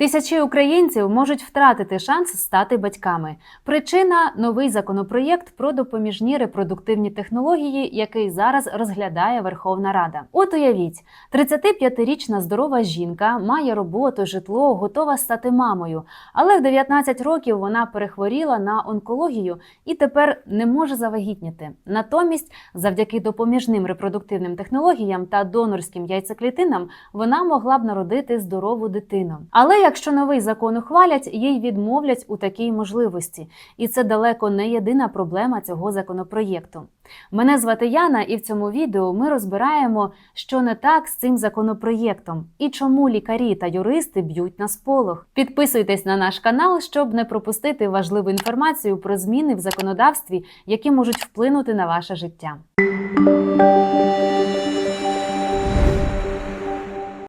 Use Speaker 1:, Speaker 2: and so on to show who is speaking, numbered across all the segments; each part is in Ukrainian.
Speaker 1: Тисячі українців можуть втратити шанс стати батьками. Причина новий законопроєкт про допоміжні репродуктивні технології, який зараз розглядає Верховна Рада. От уявіть, 35-річна здорова жінка має роботу, житло, готова стати мамою, але в 19 років вона перехворіла на онкологію і тепер не може завагітніти. Натомість, завдяки допоміжним репродуктивним технологіям та донорським яйцеклітинам, вона могла б народити здорову дитину. Але якщо новий закон ухвалять, їй відмовлять у такій можливості, і це далеко не єдина проблема цього законопроєкту. Мене звати Яна, і в цьому відео ми розбираємо, що не так з цим законопроєктом і чому лікарі та юристи б'ють на сполох. Підписуйтесь на наш канал, щоб не пропустити важливу інформацію про зміни в законодавстві, які можуть вплинути на ваше життя.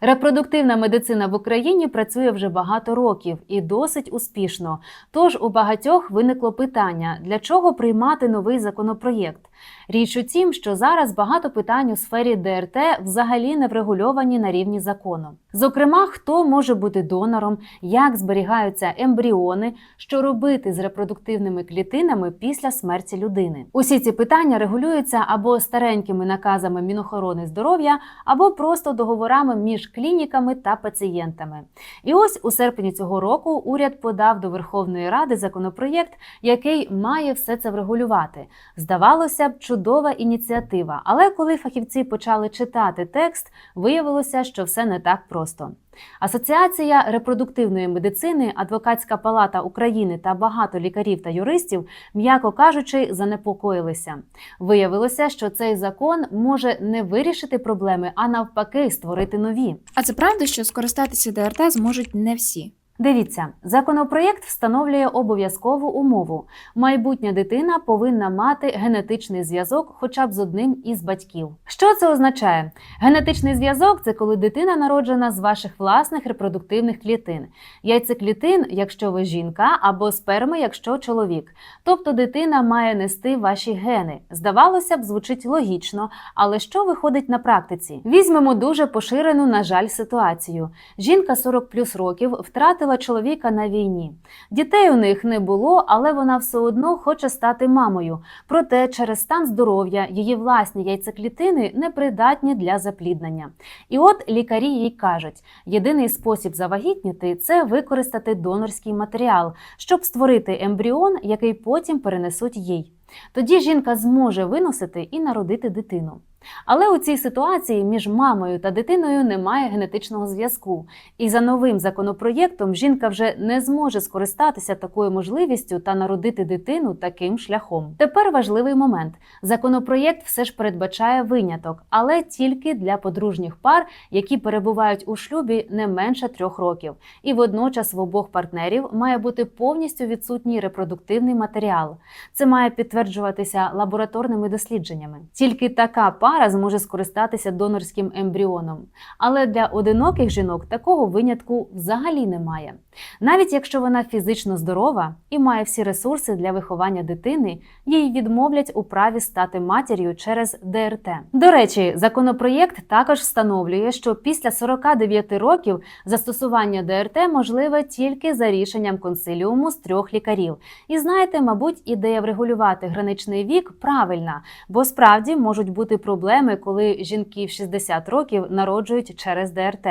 Speaker 1: Репродуктивна медицина в Україні працює вже багато років і досить успішно. Тож у багатьох виникло питання, для чого приймати новий законопроєкт. Річ у тім, що зараз багато питань у сфері ДРТ взагалі не врегульовані на рівні закону. Зокрема, хто може бути донором, як зберігаються ембріони, що робити з репродуктивними клітинами після смерті людини. Усі ці питання регулюються або старенькими наказами Мінохорони здоров'я, або просто договорами між клініками та пацієнтами. І ось у серпні цього року уряд подав до Верховної Ради законопроєкт, який має все це врегулювати. Здавалося чудова ініціатива, але коли фахівці почали читати текст, виявилося, що все не так просто. Асоціація репродуктивної медицини, Адвокатська палата України та багато лікарів та юристів, м'яко кажучи, занепокоїлися. Виявилося, що цей закон може не вирішити проблеми, а навпаки, створити нові.
Speaker 2: А це правда, що скористатися ДРТ зможуть не всі.
Speaker 1: Дивіться, законопроєкт встановлює обов'язкову умову: майбутня дитина повинна мати генетичний зв'язок хоча б з одним із батьків. Що це означає? Генетичний зв'язок це коли дитина народжена з ваших власних репродуктивних клітин, яйцеклітин, якщо ви жінка, або сперми, якщо чоловік. Тобто дитина має нести ваші гени. Здавалося б, звучить логічно, але що виходить на практиці? Візьмемо дуже поширену, на жаль, ситуацію. Жінка 40 плюс років втратила чоловіка на війні. Дітей у них не було, але вона все одно хоче стати мамою. Проте через стан здоров'я її власні яйцеклітини непридатні для запліднення. І от лікарі їй кажуть: єдиний спосіб завагітніти це використати донорський матеріал, щоб створити ембріон, який потім перенесуть їй. Тоді жінка зможе виносити і народити дитину. Але у цій ситуації між мамою та дитиною немає генетичного зв'язку, і за новим законопроєктом жінка вже не зможе скористатися такою можливістю та народити дитину таким шляхом. Тепер важливий момент: законопроєкт все ж передбачає виняток, але тільки для подружніх пар, які перебувають у шлюбі не менше трьох років, і водночас в обох партнерів має бути повністю відсутній репродуктивний матеріал. Це має підтверджуватися лабораторними дослідженнями. Тільки така пара зможе скористатися донорським ембріоном. Але для одиноких жінок такого винятку взагалі немає. Навіть якщо вона фізично здорова і має всі ресурси для виховання дитини, їй відмовлять у праві стати матір'ю через ДРТ. До речі, законопроєкт також встановлює, що після 49 років застосування ДРТ можливе тільки за рішенням консиліуму з трьох лікарів. І знаєте, мабуть, ідея врегулювати граничний вік правильна, бо справді можуть бути проблеми, коли жінки в 60 років народжують через ДРТ.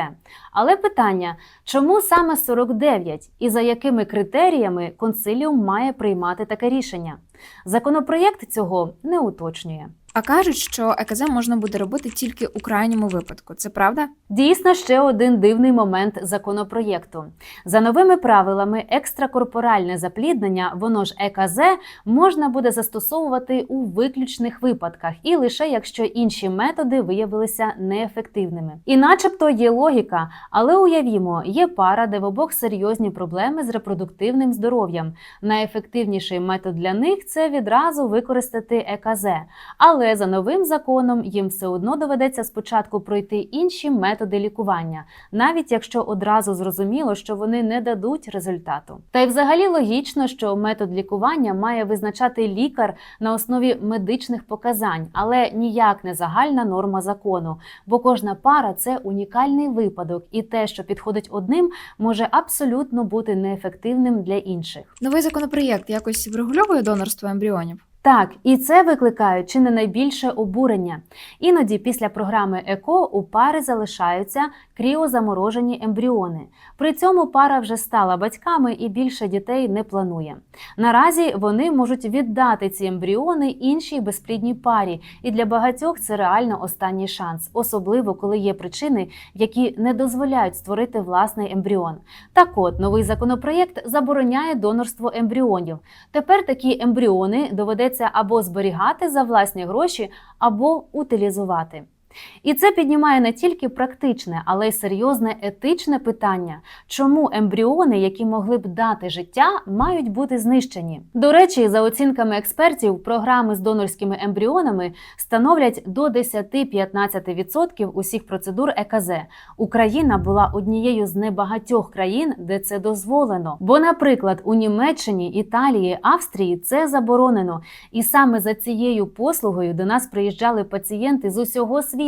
Speaker 1: Але питання, чому саме 49 і за якими критеріями консиліум має приймати таке рішення? Законопроєкт цього не уточнює.
Speaker 2: А кажуть, що ЕКЗ можна буде робити тільки у крайньому випадку. Це правда?
Speaker 1: Дійсно, ще один дивний момент законопроєкту. За новими правилами, екстракорпоральне запліднення, воно ж ЕКЗ, можна буде застосовувати у виключних випадках і лише якщо інші методи виявилися неефективними. І начебто є логіка, але уявімо, є пара, де в обох серйозні проблеми з репродуктивним здоров'ям. Найефективніший метод для них це відразу використати ЕКЗ. Але Але за новим законом їм все одно доведеться спочатку пройти інші методи лікування, навіть якщо одразу зрозуміло, що вони не дадуть результату. Та й взагалі логічно, що метод лікування має визначати лікар на основі медичних показань, але ніяк не загальна норма закону, бо кожна пара це унікальний випадок, і те, що підходить одним, може абсолютно бути неефективним для інших.
Speaker 2: Новий законопроєкт якось врегульовує донорство ембріонів.
Speaker 1: Так, і це викликає чи не найбільше обурення. Іноді після програми ЕКО у пари залишаються кріозаморожені ембріони. При цьому пара вже стала батьками і більше дітей не планує. Наразі вони можуть віддати ці ембріони іншій безплідній парі, і для багатьох це реально останній шанс, особливо коли є причини, які не дозволяють створити власний ембріон. Так от новий законопроєкт забороняє донорство ембріонів. Тепер такі ембріони доведеться або зберігати за власні гроші, або утилізувати. І це піднімає не тільки практичне, але й серйозне етичне питання, чому ембріони, які могли б дати життя, мають бути знищені. До речі, за оцінками експертів, програми з донорськими ембріонами становлять до 10-15% усіх процедур ЕКЗ. Україна була однією з небагатьох країн, де це дозволено. Бо, наприклад, у Німеччині, Італії, Австрії це заборонено. І саме за цією послугою до нас приїжджали пацієнти з усього світу.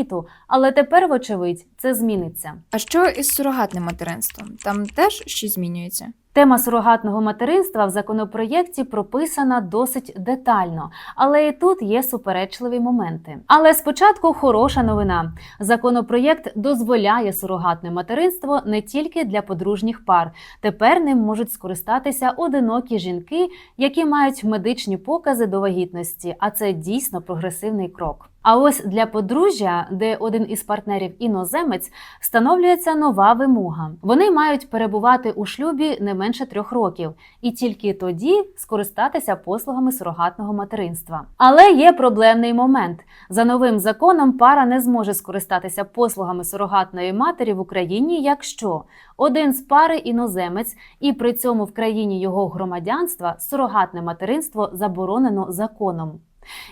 Speaker 1: Але тепер, вочевидь, це зміниться.
Speaker 2: А що із сурогатним материнством? Там теж щось змінюється?
Speaker 1: Тема сурогатного материнства в законопроєкті прописана досить детально, але і тут є суперечливі моменти. Але спочатку хороша новина: законопроєкт дозволяє сурогатне материнство не тільки для подружніх пар. Тепер ним можуть скористатися одинокі жінки, які мають медичні покази до вагітності, а це дійсно прогресивний крок. А ось для подружжя, де один із партнерів іноземець, встановлюється нова вимога. Вони мають перебувати у шлюбі не менше трьох років, і тільки тоді скористатися послугами сурогатного материнства. Але є проблемний момент: за новим законом пара не зможе скористатися послугами сурогатної матері в Україні, якщо один з пари іноземець, і при цьому в країні його громадянства сурогатне материнство заборонено законом.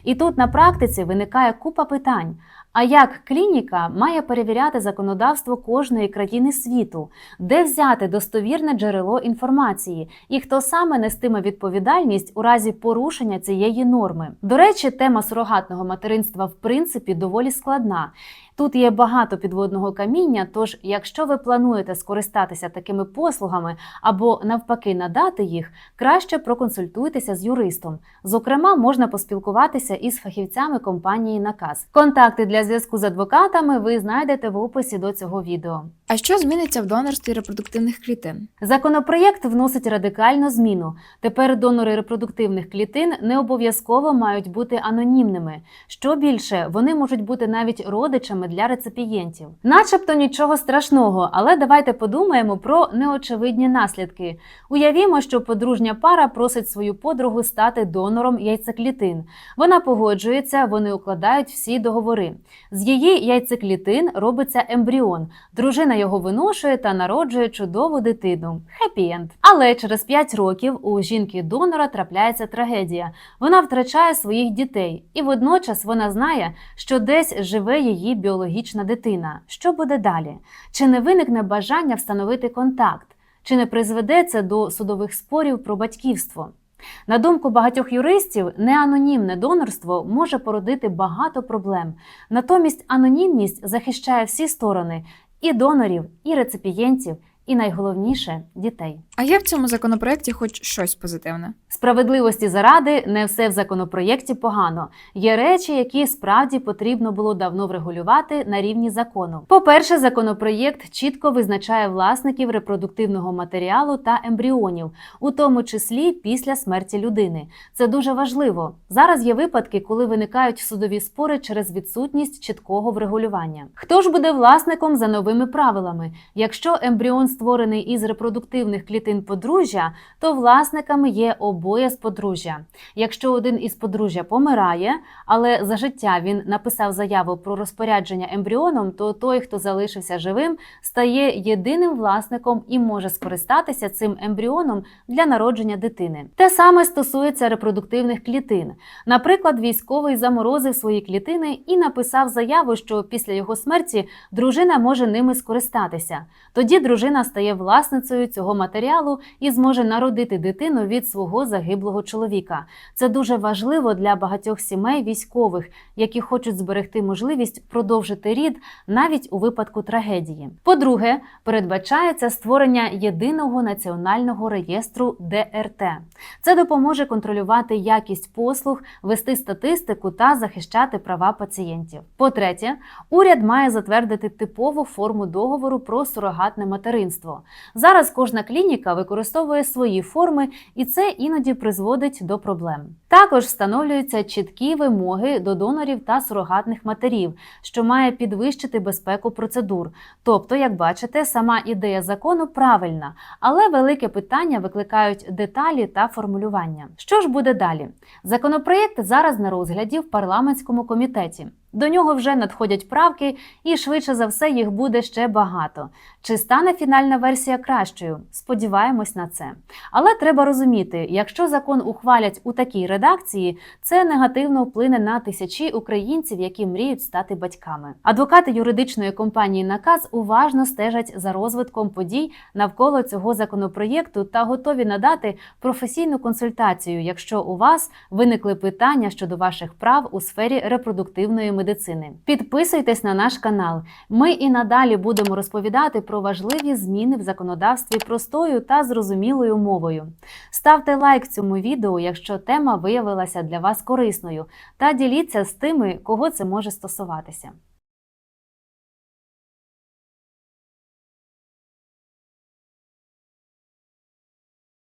Speaker 1: І тут на практиці виникає купа питань. А як клініка має перевіряти законодавство кожної країни світу, де взяти достовірне джерело інформації, і хто саме нестиме відповідальність у разі порушення цієї норми? До речі, тема сурогатного материнства в принципі доволі складна. Тут є багато підводного каміння. Тож, якщо ви плануєте скористатися такими послугами або навпаки надати їх, краще проконсультуйтеся з юристом. Зокрема, можна поспілкуватися із фахівцями компанії Наказ. Контакти для зв'язку з адвокатами ви знайдете в описі до цього відео.
Speaker 2: А що зміниться в донорстві репродуктивних клітин?
Speaker 1: Законопроєкт вносить радикальну зміну. Тепер донори репродуктивних клітин не обов'язково мають бути анонімними. Що більше, вони можуть бути навіть родичами для реципієнтів. Начебто нічого страшного, але давайте подумаємо про неочевидні наслідки. Уявімо, що подружня пара просить свою подругу стати донором яйцеклітин. Вона погоджується, вони укладають всі договори. З її яйцеклітин робиться ембріон. Дружина його виношує та народжує чудову дитину. Хеппі-енд. Але через 5 років у жінки-донора трапляється трагедія. Вона втрачає своїх дітей, і водночас вона знає, що десь живе її біологічна дитина. Що буде далі? Чи не виникне бажання встановити контакт? Чи не призведе це до судових спорів про батьківство? На думку багатьох юристів, неанонімне донорство може породити багато проблем. Натомість анонімність захищає всі сторони і донорів, і реципієнтів, і найголовніше дітей.
Speaker 2: А є в цьому законопроєкті хоч щось позитивне?
Speaker 1: Справедливості заради не все в законопроєкті погано. Є речі, які справді потрібно було давно врегулювати на рівні закону. По-перше, законопроєкт чітко визначає власників репродуктивного матеріалу та ембріонів, у тому числі після смерті людини. Це дуже важливо. Зараз є випадки, коли виникають судові спори через відсутність чіткого врегулювання. Хто ж буде власником за новими правилами? Якщо ембріон створений із репродуктивних клітин подружжя, то власниками є обоє з подружжя. Якщо один із подружжя помирає, але за життя він написав заяву про розпорядження ембріоном, то той, хто залишився живим, стає єдиним власником і може скористатися цим ембріоном для народження дитини. Те саме стосується репродуктивних клітин. Наприклад, військовий заморозив свої клітини і написав заяву, що після його смерті дружина може ними скористатися. Тоді дружина стає власницею цього матеріалу і зможе народити дитину від свого загиблого чоловіка. Це дуже важливо для багатьох сімей військових, які хочуть зберегти можливість продовжити рід навіть у випадку трагедії. По-друге, передбачається створення єдиного національного реєстру ДРТ. Це допоможе контролювати якість послуг, вести статистику та захищати права пацієнтів. По-третє, уряд має затвердити типову форму договору про сурогатне материнство. Зараз кожна клініка використовує свої форми, і це іноді призводить до проблем. Також встановлюються чіткі вимоги до донорів та сурогатних матерів, що має підвищити безпеку процедур. Тобто, як бачите, сама ідея закону правильна, але велике питання викликають деталі та формулювання. Що ж буде далі? Законопроєкт зараз на розгляді в парламентському комітеті. До нього вже надходять правки, і швидше за все їх буде ще багато. Чи стане фінальна версія кращою? Сподіваємось на це. Але треба розуміти, якщо закон ухвалять у такій редакції, це негативно вплине на тисячі українців, які мріють стати батьками. Адвокати юридичної компанії Наказ уважно стежать за розвитком подій навколо цього законопроєкту та готові надати професійну консультацію, якщо у вас виникли питання щодо ваших прав у сфері репродуктивної медицини. Підписуйтесь на наш канал. Ми і надалі будемо розповідати про важливі зміни в законодавстві простою та зрозумілою мовою. Ставте лайк цьому відео, якщо тема виявилася для вас корисною, та діліться з тими, кого це може стосуватися.